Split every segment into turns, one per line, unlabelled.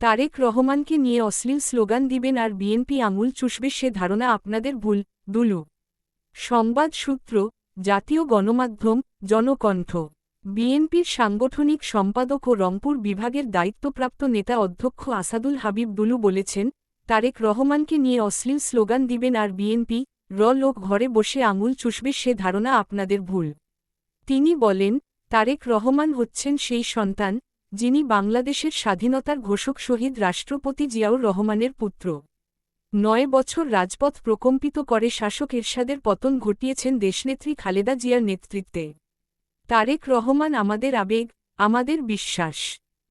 তারেক রহমানকে নিয়ে অশ্লীল স্লোগান দিবেন আর বিএনপি আঙুল চুষবে সে ধারণা আপনাদের ভুল, দুলু। সংবাদ সূত্র, জাতীয় গণমাধ্যম, জনকণ্ঠ। বিএনপির সাংগঠনিক সম্পাদক ও রংপুর বিভাগের দায়িত্বপ্রাপ্ত নেতা অধ্যক্ষ আসাদুল হাবিব দুলু বলেছেন, তারেক রহমানকে নিয়ে অশ্লীল স্লোগান দিবেন আর বিএনপি, র লোক ঘরে বসে আঙুল চুষবে সে ধারণা আপনাদের ভুল। তিনি বলেন, তারেক রহমান হচ্ছেন সেই সন্তান যিনি বাংলাদেশের স্বাধীনতার ঘোষক শহীদ রাষ্ট্রপতি জিয়াউর রহমানের পুত্র। নয় বছর রাজপথ প্রকম্পিত করে শাসক এরশাদের পতন ঘটিয়েছেন দেশনেত্রী খালেদা জিয়ার নেতৃত্বে। তারেক রহমান, আমাদের আবেগ, আমাদের বিশ্বাস,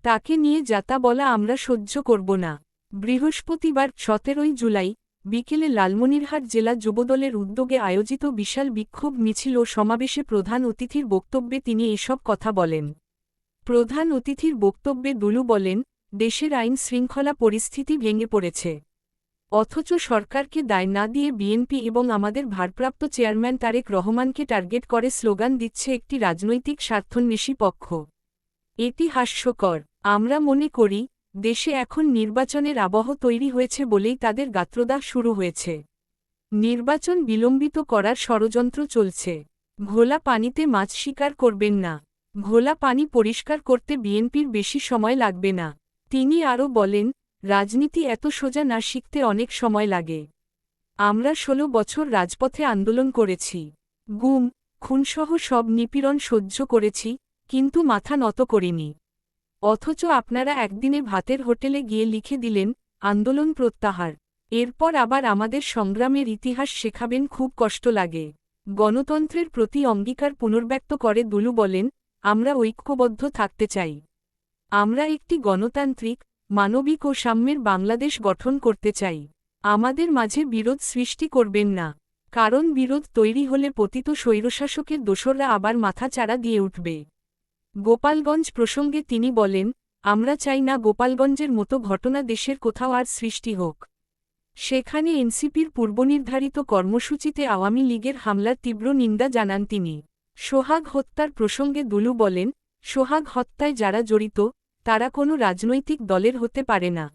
তাকে নিয়ে যাতা বলা আমরা সহ্য করব না। বৃহস্পতিবার, সতেরোই জুলাই, বিকেলে লালমনিরহাট জেলা যুবদলের উদ্যোগে আয়োজিত বিশাল বিক্ষোভ মিছিল ও সমাবেশে প্রধান অতিথির বক্তব্যে তিনি এসব কথা বলেন। প্রধান অতিথির বক্তব্যে দুলু বলেন, দেশের আইন শৃঙ্খলা পরিস্থিতি ভেঙে পড়েছে। অথচ সরকারকে দায় না দিয়ে বিএনপি এবং আমাদের ভারপ্রাপ্ত চেয়ারম্যান তারেক রহমানকে টার্গেট করে স্লোগান দিচ্ছে একটি রাজনৈতিক স্বার্থন্বেষী পক্ষ। এটি হাস্যকর। আমরা মনে করি, দেশে এখন নির্বাচনের আবহ তৈরি হয়েছে বলেই তাদের গাত্রদাহ শুরু হয়েছে। নির্বাচন বিলম্বিত করার ষড়যন্ত্র চলছে। ঘোলা পানিতে মাছ শিকার করবেন না। ঘোলা পানি পরিষ্কার করতে বিএনপির বেশি সময় লাগবে না। তিনি আরও বলেন, রাজনীতি এত সোজা না শিখতে অনেক সময় লাগে। আমরা ষোলো বছর রাজপথে আন্দোলন করেছি। গুম, খুনসহ সব নিপীড়ন সহ্য করেছি, কিন্তু মাথা নত করিনি। অথচ আপনারা একদিনে ভাতের হোটেলে গিয়ে লিখে দিলেন, আন্দোলন প্রত্যাহার। এরপর আবার আমাদের সংগ্রামের ইতিহাস শেখাবেন খুব কষ্ট লাগে। গণতন্ত্রের প্রতি অঙ্গীকার পুনর্ব্যক্ত করে দুলু বলেন আমরা ঐক্যবদ্ধ থাকতে চাই। আমরা একটি গণতান্ত্রিক, মানবিক ও সাম্যের বাংলাদেশ গঠন করতে চাই। আমাদের মাঝে বিরোধ সৃষ্টি করবেন না, কারণ বিরোধ তৈরি হলে পতিত স্বৈরশাসকের দোসররা আবার মাথা চাড়া দিয়ে উঠবে। গোপালগঞ্জ প্রসঙ্গে তিনি বলেন, আমরা চাই না গোপালগঞ্জের মতো ঘটনা দেশের কোথাও আর সৃষ্টি হোক। সেখানে এনসিপির পূর্বনির্ধারিত কর্মসূচিতে আওয়ামী লীগের হামলার তীব্র নিন্দা জানান তিনি। সোহাগ হত্যার প্রসঙ্গে দুলু বলেন, সোহাগ হত্যায় যারা জড়িত, তারা কোনো রাজনৈতিক দলের হতে পারে না।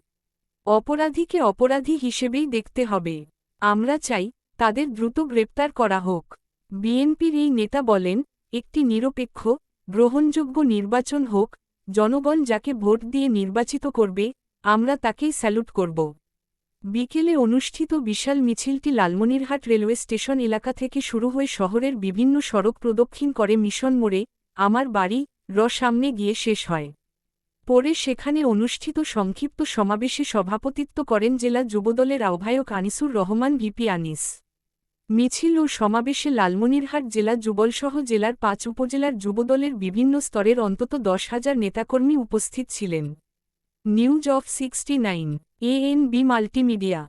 অপরাধীকে অপরাধী হিসেবেই দেখতে হবে। আমরা চাই তাদের দ্রুত গ্রেপ্তার করা হোক। বিএনপির এই নেতা বলেন, একটি নিরপেক্ষ, গ্রহণযোগ্য নির্বাচন হোক, জনগণ যাকে ভোট দিয়ে নির্বাচিত করবে, আমরা তাকেই স্যালুট করব। বিকেলে অনুষ্ঠিত বিশাল মিছিলটি লালমনিরহাট রেলওয়ে স্টেশন এলাকা থেকে শুরু হয়ে শহরের বিভিন্ন সড়ক প্রদক্ষিণ করে মিশন মোড়ে, আমার বাড়ি, র সামনে গিয়ে শেষ হয়। পরে সেখানে অনুষ্ঠিত সংক্ষিপ্ত সমাবেশে সভাপতিত্ব করেন জেলা যুবদলের আহ্বায়ক আনিসুর রহমান, ভিপি আনিস। মিছিল ও সমাবেশে লালমনিরহাট জেলা যুবলসহ জেলার পাঁচ উপজেলার যুবদলের বিভিন্ন স্তরের অন্তত দশ হাজার নেতাকর্মী উপস্থিত ছিলেন। News of sixty nine A N B multimedia.